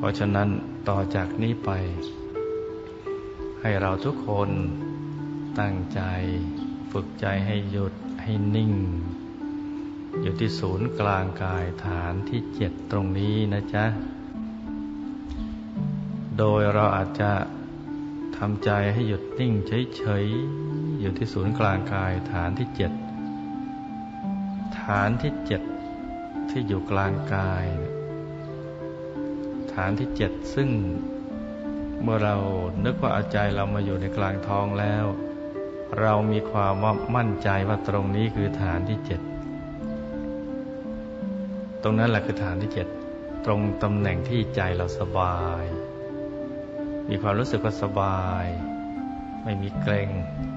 เพราะฉะนั้นต่อจากนี้ไป ให้เราทุกคนตั้งใจฝึกใจให้หยุดให้นิ่ง อยู่ที่ศูนย์กลางกายฐานที่เจ็ดตรงนี้นะจ๊ะ โดยเราอาจจะทำใจให้หยุดนิ่งเฉยๆอยู่ที่ศูนย์กลางกายฐานที่เจ็ดฐานที่เจ็ดที่อยู่กลางกายฐานที่เจ็ดซึ่ง เมื่อเรานึกว่าอาใจเรามาอยู่ในกลางท้องแล้ว เรามีความมั่นใจว่าตรงนี้คือฐานที่เจ็ดตรงนั้นแหละคือฐานที่เจ็ดตรงตำแหน่งที่ใจเราสบาย มีความรู้สึกว่าสบาย ไม่มีเกรง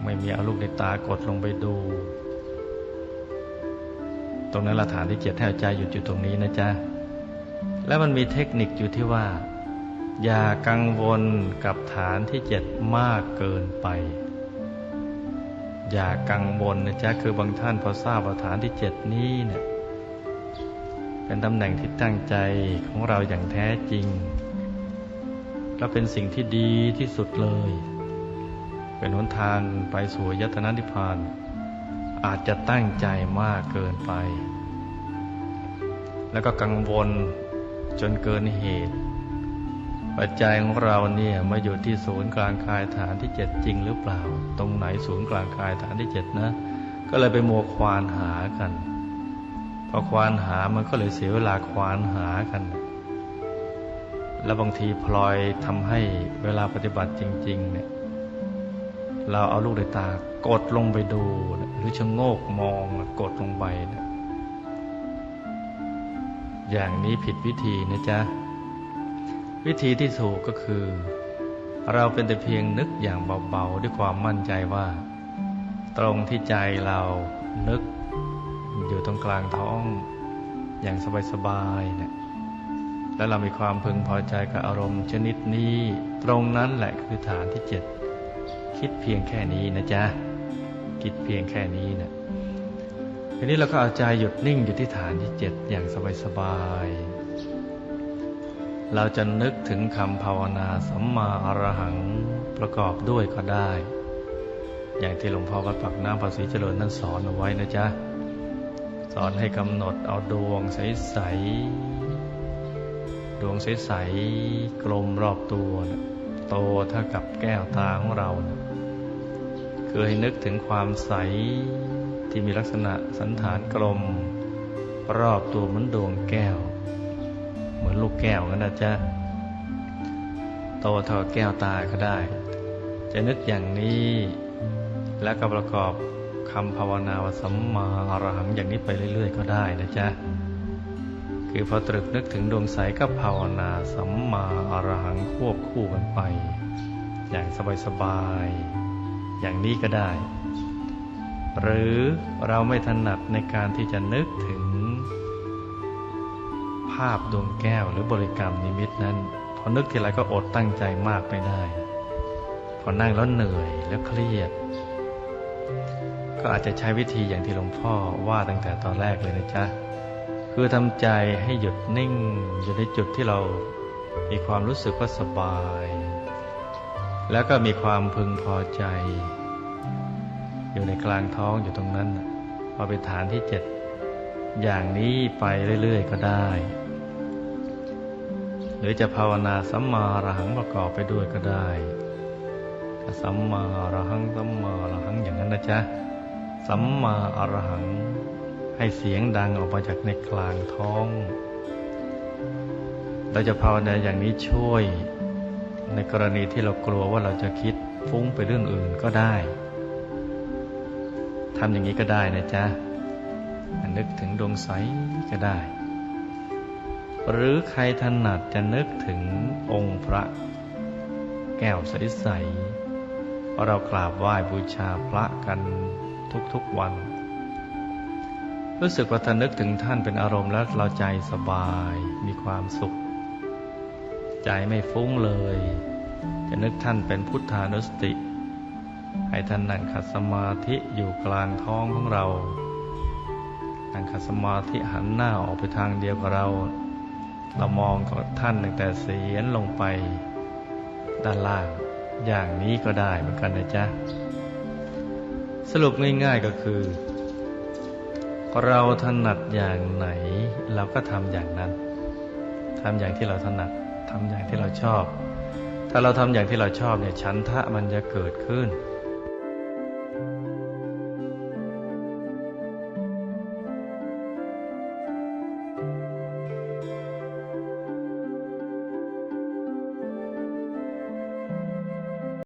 ไม่มีเอาลูกในตากดลงไปดู ตรงนั้นละฐานที่เจ็ดให้ใจหยุดอยู่ตรงนี้นะจ๊ะ แล้วมันมีเทคนิคอยู่ที่ว่า อย่ากังวลกับฐานที่เจ็ดมากเกินไป อย่ากังวลนะจ๊ะคือบางท่านพอทราบว่าฐานที่เจ็ดนี้เนี่ยเป็นตำแหน่งที่ตั้งใจของเราอย่างแท้จริงและเป็นสิ่งที่ดีที่สุดเลย เป็นหนทางไปสู่ยตนานิพพานอาจจะตั้งใจมากเกินไป แล้วก็กังวล จนเกินเหตุ ปัจจัยของเราเนี่ยมาอยู่ที่ศูนย์กลางกายฐานที่เจ็ดจริงหรือเปล่า ตรงไหนศูนย์กลางกายฐานที่เจ็ดนะ ก็เลยไปมัวควานหากันพอควานหามันก็เลยเสียเวลาควานหากัน แล้วบางทีพลอยทำให้เวลาปฏิบัติจริง ๆ เนี่ย เราเอาลูกในตากดลงไปดู หรือชะโงกมองกดลงไปนะ อย่างนี้ผิดวิธีนะจ๊ะ วิธีที่ถูกก็คือ เราเป็นแต่เพียงนึกอย่างเบาๆ ด้วยความมั่นใจว่า ตรงที่ใจเรานึก อยู่ตรงกลางท้อง อย่างสบายๆเนี่ยแล้วเรามีความพึงพอใจกับอารมณ์ชนิดนี้ ตรงนั้นแหละคือฐานที่เจ็ดคิดเพียงแค่นี้นะจ๊ะ คิดเพียงแค่นี้นะ ทีนี้เราก็เอาใจหยุดนิ่งอยู่ที่ฐานที่เจ็ดอย่างสบายๆ เราจะนึกถึงคำภาวนาสัมมาอรหังประกอบด้วยก็ได้ อย่างที่หลวงพ่อวัดปักน้ำภาษีเจริญนั้นสอนเอาไว้นะจ๊ะ สอนให้กำหนดเอาดวงใสๆ ดวงใสๆ กลมรอบตัวนะโตเท่ากับแก้วตาของเรานะคือให้นึกถึงความใส ที่มีลักษณะสันฐานกลม รอบตัวเหมือนดวงแก้ว เหมือนลูกแก้วกันนะจ๊ะโตเท่าแก้วตาก็ได้ จะนึกอย่างนี้ แล้วก็ประกอบคำภาวนาวสัมมาอรหังอย่างนี้ไปเรื่อย ๆ ก็ได้นะจ๊ะคือพอตรึกนึกถึงดวงใสก็ภาวนาสัมมาอรหังควบคู่กันไป อย่างสบาย ๆ อย่างนี้ก็ได้ หรือเราไม่ถนัดในการที่จะนึกถึง ภาพดวงแก้วหรือบริกรรมนิมิตนั้น พอนึกทีไรก็อดตั้งใจมากไม่ได้ พอนั่งแล้วเหนื่อยแล้วเครียด ก็อาจจะใช้วิธีอย่างที่หลวงพ่อว่าตั้งแต่ตอนแรกเลยนะจ๊ะ คือทำใจให้หยุดนิ่ง อยู่ในจุดที่เรามีความรู้สึกว่าสบาย แล้วก็มีความพึงพอใจ อยู่ในกลางท้องอยู่ตรงนั้นน่ะพอไปฐานที่เจ็ดอย่างนี้ไปเรื่อยๆก็ได้ หรือจะภาวนาสัมมาอรหังประกอบไปด้วยก็ได้สัมมาอรหังสัมมาอรหังอย่างนั้นนะจ๊ะสัมมาอรหัง ให้เสียงดังออกมาจากในกลางท้อง เราจะภาวนาอย่างนี้ช่วย ในกรณีที่เรากลัวว่าเราจะคิดฟุ้งไปเรื่องอื่นก็ได้ ทำอย่างนี้ก็ได้นะจ๊ะนึกถึงดวงใสก็ได้ หรือใครถนัดจะนึกถึงองค์พระ แก้วใสๆเพราะเรากราบไหว้บูชาพระกันทุกๆวัน รู้สึกว่าถ้านึกถึงท่านเป็นอารมณ์แล้วเราใจสบายมีความสุข ใจไม่ฟุ้งเลย จะนึกท่านเป็นพุทธานุสติ ให้ท่านนั่งขัดสมาธิอยู่กลางท้องของเรานั่งขัดสมาธิหันหน้าออกไปทางเดียวกับเรา เรามองของท่านตั้งแต่เสียนลงไป ด้านล่าง อย่างนี้ก็ได้เหมือนกันนะจ๊ะ สรุปง่ายๆก็คือ เราถนัดอย่างไหน เราก็ทำอย่างนั้นทำอย่างที่เราถนัดทำอย่างที่เราชอบ ถ้าเราทำอย่างที่เราชอบเนี่ยฉันทะมันจะเกิดขึ้น